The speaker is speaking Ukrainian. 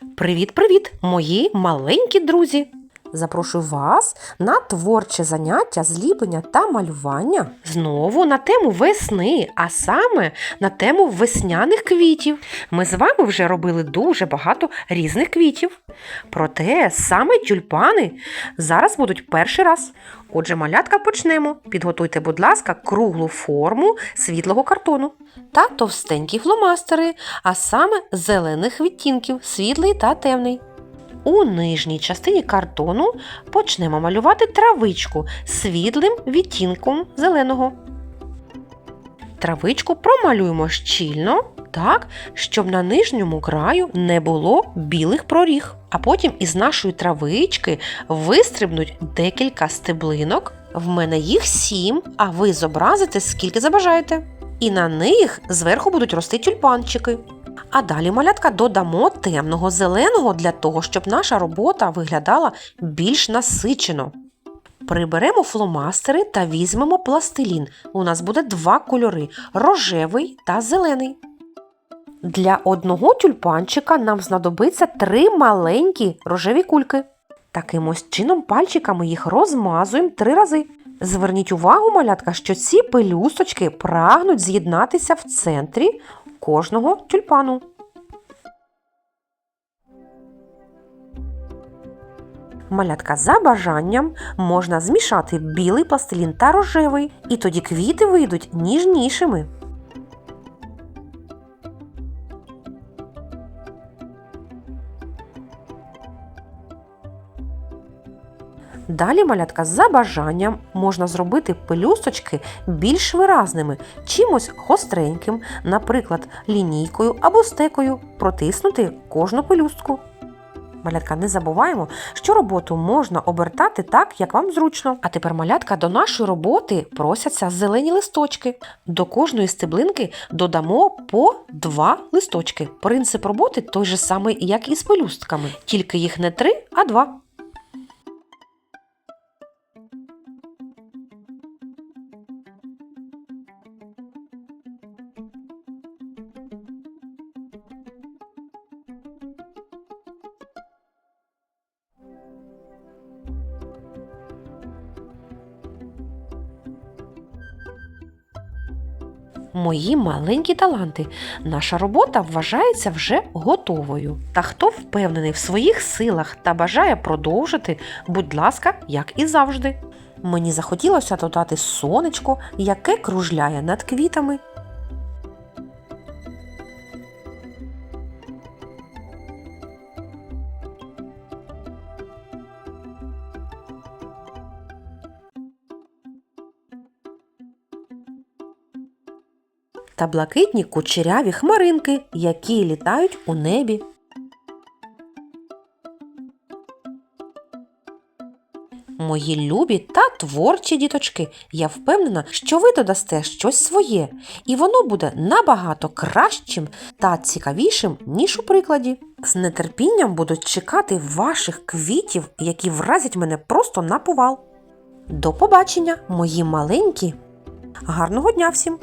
Привіт-привіт, мої маленькі друзі! Запрошую вас на творче заняття зліплення та малювання знову на тему весни, а саме на тему весняних квітів. Ми з вами вже робили дуже багато різних квітів. Проте саме тюльпани зараз будуть перший раз. Отже, малятка почнемо. Підготуйте, будь ласка, круглу форму світлого картону та товстенькі фломастери, а саме зелених відтінків, світлий та темний. У нижній частині картону почнемо малювати травичку світлим відтінком зеленого. Травичку промалюємо щільно, так, щоб на нижньому краю не було білих проріг. А потім із нашої травички вистрибнуть декілька стеблинок. В мене їх сім, а ви зобразите скільки забажаєте. І на них зверху будуть рости тюльпанчики. А далі малятка додамо темного зеленого для того, щоб наша робота виглядала більш насичено. Приберемо фломастери та візьмемо пластилін. У нас буде два кольори рожевий та зелений. Для одного тюльпанчика нам знадобиться три маленькі рожеві кульки. Таким ось чином пальчиками їх розмазуємо три рази. Зверніть увагу, малятка, що ці пелюсточки прагнуть з'єднатися в центрі кожного тюльпану. Малятка за бажанням можна змішати білий пластилін та рожевий, і тоді квіти вийдуть ніжнішими. Далі малятка за бажанням можна зробити пелюсточки більш виразними, чимось гостреньким, наприклад, лінійкою або стекою, протиснути кожну пелюстку. Малятка, не забуваємо, що роботу можна обертати так, як вам зручно. А тепер малятка до нашої роботи просяться зелені листочки. До кожної стеблинки додамо по два листочки. Принцип роботи той же самий, як і з пелюстками, тільки їх не три, а два. Мої маленькі таланти. Наша робота вважається вже готовою. Та хто впевнений в своїх силах та бажає продовжити, будь ласка, як і завжди. Мені захотілося додати сонечко, яке кружляє над квітами. Та блакитні кучеряві хмаринки, які літають у небі. Мої любі та творчі діточки, я впевнена, що ви додасте щось своє, і воно буде набагато кращим та цікавішим, ніж у прикладі. З нетерпінням буду чекати ваших квітів, які вразять мене просто на повал. До побачення, мої маленькі! Гарного дня всім!